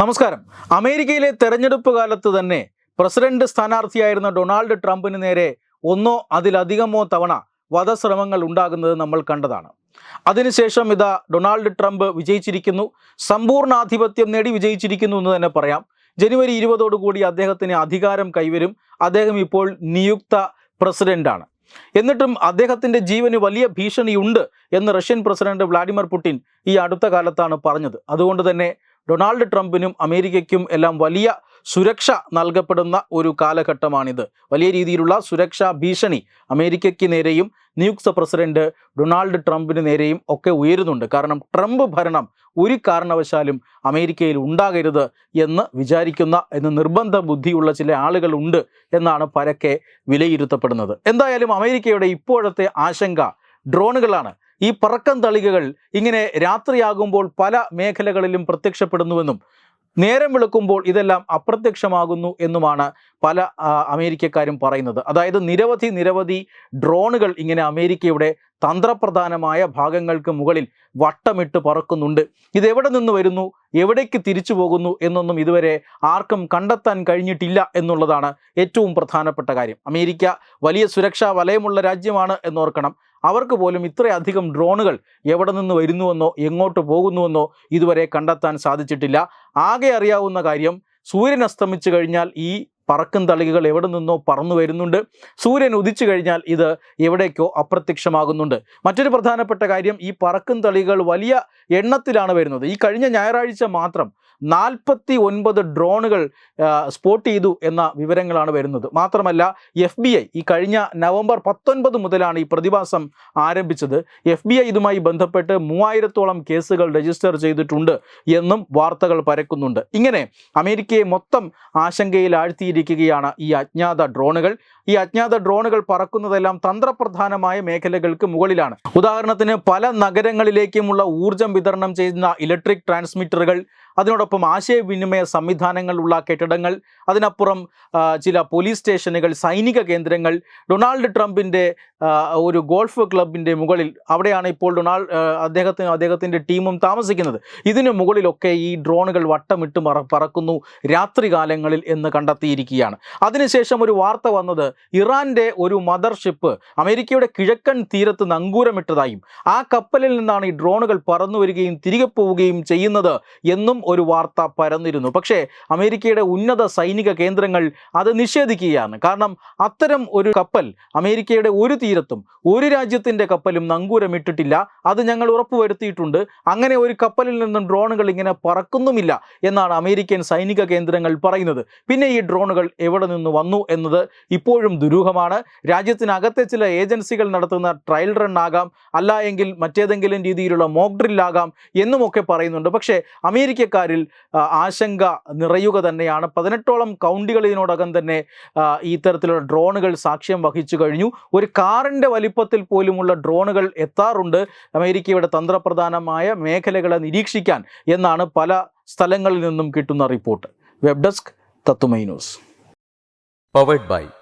നമസ്കാരം അമേരിക്കയിലെ തെരഞ്ഞെടുപ്പ് കാലത്ത് തന്നെ പ്രസിഡന്റ് സ്ഥാനാർത്ഥിയായിരുന്ന ഡൊണാൾഡ് ട്രംപിന് നേരെ ഒന്നോ അതിലധികമോ തവണ വധശ്രമങ്ങൾ ഉണ്ടാകുന്നത് നമ്മൾ കണ്ടതാണ് അതിനുശേഷം ഇതാ ഡൊണാൾഡ് ട്രംപ് വിജയിച്ചിരിക്കുന്നു സമ്പൂർണ്ണാധിപത്യം നേടി വിജയിച്ചിരിക്കുന്നു എന്ന് തന്നെ പറയാം ജനുവരി ഇരുപതോടുകൂടി അദ്ദേഹത്തിന് അധികാരം കൈവരും അദ്ദേഹം ഇപ്പോൾ നിയുക്ത പ്രസിഡന്റാണ് എന്നിട്ടും അദ്ദേഹത്തിൻ്റെ ജീവന് വലിയ ഭീഷണിയുണ്ട് എന്ന് റഷ്യൻ പ്രസിഡന്റ് വ്ളാഡിമിർ പുടിൻ ഈ അടുത്ത കാലത്താണ് പറഞ്ഞത് അതുകൊണ്ട് തന്നെ ഡൊണാൾഡ് ട്രംപിനും അമേരിക്കയ്ക്കും എല്ലാം വലിയ സുരക്ഷ നൽകപ്പെടുന്ന ഒരു കാലഘട്ടമാണിത് വലിയ രീതിയിലുള്ള സുരക്ഷാ ഭീഷണി അമേരിക്കയ്ക്ക് നേരെയും നിയുക്ത പ്രസിഡന്റ് ഡൊണാൾഡ് ട്രംപിന് നേരെയും ഒക്കെ ഉയരുന്നുണ്ട് കാരണം ട്രംപ് ഭരണം ഒരു കാരണവശാലും അമേരിക്കയിൽ ഉണ്ടാകരുത് എന്ന് വിചാരിക്കുന്ന എന്ന് നിർബന്ധ ബുദ്ധിയുള്ള ചില ആളുകളുണ്ട് എന്നാണ് പരക്കെ വിലയിരുത്തപ്പെടുന്നത് എന്തായാലും അമേരിക്കയുടെ ഇപ്പോഴത്തെ ആശങ്ക ഡ്രോണുകളാണ് ഈ പറക്കം തളികകൾ ഇങ്ങനെ രാത്രിയാകുമ്പോൾ പല മേഖലകളിലും പ്രത്യക്ഷപ്പെടുന്നുവെന്നും നേരം വെളുക്കുമ്പോൾ ഇതെല്ലാം അപ്രത്യക്ഷമാകുന്നു എന്നുമാണ് പല അമേരിക്കക്കാരും പറയുന്നത് അതായത് നിരവധി നിരവധി ഡ്രോണുകൾ ഇങ്ങനെ അമേരിക്കയുടെ തന്ത്രപ്രധാനമായ ഭാഗങ്ങൾക്ക് മുകളിൽ വട്ടമിട്ട് പറക്കുന്നുണ്ട് ഇതെവിടെ നിന്ന് വരുന്നു എവിടേക്ക് തിരിച്ചു പോകുന്നു എന്നൊന്നും ഇതുവരെ ആർക്കും കണ്ടെത്താൻ കഴിഞ്ഞിട്ടില്ല എന്നുള്ളതാണ് ഏറ്റവും പ്രധാനപ്പെട്ട കാര്യം അമേരിക്ക വലിയ സുരക്ഷാ വലയമുള്ള രാജ്യമാണ് എന്നോർക്കണം അവർക്ക് പോലും ഇത്രയധികം ഡ്രോണുകൾ എവിടെ നിന്ന് വരുന്നുവെന്നോ എങ്ങോട്ട് പോകുന്നുവെന്നോ ഇതുവരെ കണ്ടെത്താൻ സാധിച്ചിട്ടില്ല ആകെ അറിയാവുന്ന കാര്യം സൂര്യൻ അസ്തമിച്ചു കഴിഞ്ഞാൽ ഈ പറക്കും തളികകൾ എവിടെ നിന്നോ പറന്നു വരുന്നുണ്ട് സൂര്യൻ ഉദിച്ചു കഴിഞ്ഞാൽ ഇത് എവിടേക്കോ അപ്രത്യക്ഷമാകുന്നുണ്ട് മറ്റൊരു പ്രധാനപ്പെട്ട കാര്യം ഈ പറക്കും തളികൾ വലിയ എണ്ണത്തിലാണ് വരുന്നത് ഈ കഴിഞ്ഞ ഞായറാഴ്ച മാത്രം നാൽപ്പത്തി ഒൻപത് ഡ്രോണുകൾ സ്പോട്ട് ചെയ്തു എന്ന വിവരങ്ങളാണ് വരുന്നത് മാത്രമല്ല എഫ് ബി ഐ ഈ കഴിഞ്ഞ നവംബർ പത്തൊൻപത് മുതലാണ് ഈ പ്രതിഭാസം ആരംഭിച്ചത് എഫ് ബി ഐ ഇതുമായി ബന്ധപ്പെട്ട് മൂവായിരത്തോളം കേസുകൾ രജിസ്റ്റർ ചെയ്തിട്ടുണ്ട് എന്നും വാർത്തകൾ പരക്കുന്നുണ്ട് ഇങ്ങനെ അമേരിക്കയെ മൊത്തം ആശങ്കയിൽ ആഴ്ത്തിയിരിക്കും ലക്ഷ്യമിട്ടിരിക്കുകയാണ് ഈ അജ്ഞാത ഡ്രോണുകൾ ഈ അജ്ഞാത ഡ്രോണുകൾ പറക്കുന്നതെല്ലാം തന്ത്രപ്രധാനമായ മേഖലകൾക്ക് മുകളിലാണ് ഉദാഹരണത്തിന് പല നഗരങ്ങളിലേക്കുമുള്ള ഊർജം വിതരണം ചെയ്യുന്ന ഇലക്ട്രിക് ട്രാൻസ്മിറ്ററുകൾ അതിനോടൊപ്പം ആശയവിനിമയ സംവിധാനങ്ങളുള്ള കെട്ടിടങ്ങൾ അതിനപ്പുറം ചില പോലീസ് സ്റ്റേഷനുകൾ സൈനിക കേന്ദ്രങ്ങൾ ഡൊണാൾഡ് ട്രംപിൻ്റെ ഒരു ഗോൾഫ് ക്ലബിൻ്റെ മുകളിൽ അവിടെയാണ് ഇപ്പോൾ ഡൊണാൾഡ് അദ്ദേഹത്തിന് അദ്ദേഹത്തിൻ്റെ ടീമും താമസിക്കുന്നത് ഇതിനു മുകളിലൊക്കെ ഈ ഡ്രോണുകൾ വട്ടമിട്ട് പറക്കുന്നു രാത്രികാലങ്ങളിൽ എന്ന് കണ്ടെത്തിയിരിക്കുകയാണ് അതിനുശേഷം ഒരു വാർത്ത വന്നത് ഇറാന്റെ ഒരു മദർഷിപ്പ് അമേരിക്കയുടെ കിഴക്കൻ തീരത്ത് നങ്കൂരമിട്ടതായും ആ കപ്പലിൽ നിന്നാണ് ഈ ഡ്രോണുകൾ പറന്നു വരികയും തിരികെ പോവുകയും ചെയ്യുന്നത് എന്നും ഒരു വാർത്ത പരന്നിരുന്നു പക്ഷേ അമേരിക്കയുടെ ഉന്നത സൈനിക കേന്ദ്രങ്ങൾ അത് നിഷേധിക്കുകയാണ് കാരണം അത്തരം ഒരു കപ്പൽ അമേരിക്കയുടെ ഒരു തീരത്തും ഒരു രാജ്യത്തിൻ്റെ കപ്പലും നങ്കൂരമിട്ടിട്ടില്ല അത് ഞങ്ങൾ ഉറപ്പുവരുത്തിയിട്ടുണ്ട് അങ്ങനെ ഒരു കപ്പലിൽ നിന്നും ഡ്രോണുകൾ ഇങ്ങനെ പറക്കുന്നുമില്ല എന്നാണ് അമേരിക്കൻ സൈനിക കേന്ദ്രങ്ങൾ പറയുന്നത് പിന്നെ ഈ ഡ്രോണുകൾ എവിടെ നിന്ന് വന്നു എന്നത് ഇപ്പോഴും ഇപ്പോഴും ദുരൂഹമാണ് രാജ്യത്തിനകത്തെ ചില ഏജൻസികൾ നടത്തുന്ന ട്രയൽ റൺ ആകാം അല്ല എങ്കിൽ മറ്റേതെങ്കിലും രീതിയിലുള്ള മോക്ക് ഡ്രില്ലാകാം എന്നുമൊക്കെ പറയുന്നുണ്ട് പക്ഷേ അമേരിക്കക്കാരിൽ ആശങ്ക നിറയുക തന്നെയാണ് പതിനെട്ടോളം കൗണ്ടികളിനോടകം തന്നെ ഇത്തരത്തിലുള്ള ഡ്രോണുകൾ സാക്ഷ്യം വഹിച്ചു കഴിഞ്ഞു ഒരു കാറിൻ്റെ വലിപ്പത്തിൽ പോലുമുള്ള ഡ്രോണുകൾ എത്താറുണ്ട് അമേരിക്കയുടെ തന്ത്രപ്രധാനമായ മേഖലകളെ നിരീക്ഷിക്കാൻ എന്നാണ് പല സ്ഥലങ്ങളിൽ നിന്നും കിട്ടുന്ന റിപ്പോർട്ട് വെബ് ഡെസ്ക് തത്തുമൈ news powered by